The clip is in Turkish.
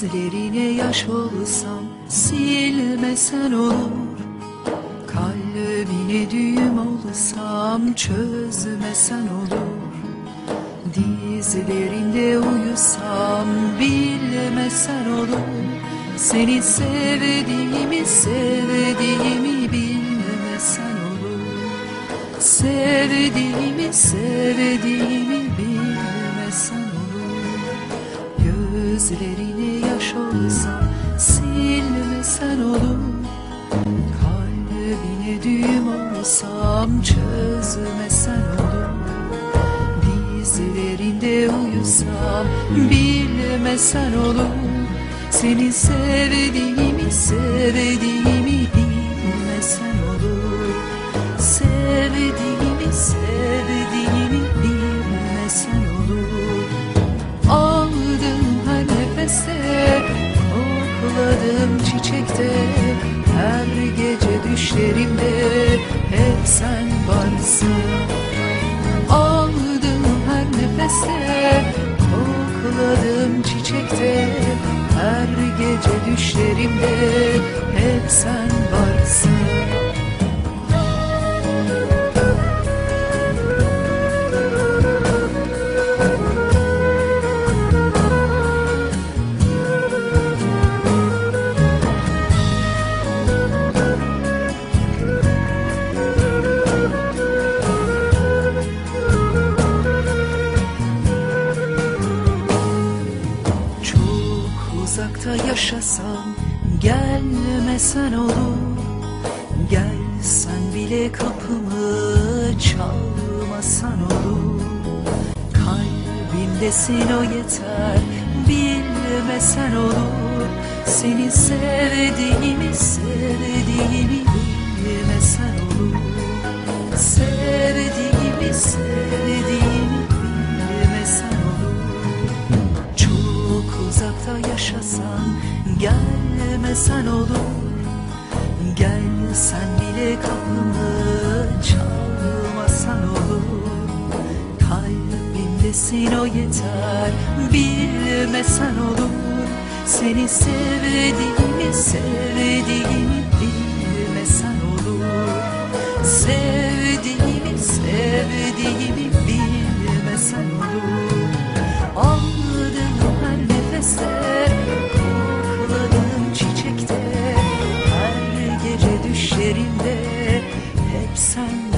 Gözlerine yaş olsam silmesen olur. Kalbine düğüm olsam çözmesen olur. Dizlerinde uyusam bilmesen olur. Seni sevdiğimi sevdiğimi bilmesen olur. Sevdiğimi sevdiğimi bilmesen Gözlerine yaş olsa silmesen olur. Kalbine düğüm olsam çözmesen olur. Dizlerinde uyusam bilmesen olur. Seni sevdiğimi sevdiğimi bilmesen varsın Aldım her nefeste Kokladım çiçekte Her gece düşlerimde Hep sen varsın Uzakta yaşasam gelmesen olur. Gelsen bile kapımı çalmasan olur. Kalbimdesin o yeter bilmesen olur. Seni sevdiğimi gelmesen olur Gelsen bile kapımı çalmasan olur. Kalbimdesin o yeter bilmesen olur. Seni sevdiğimi sevdiğimi bilmesen olur. Sevdiğimi sevdiğimi bilmesen olur düşlerimde Hep sen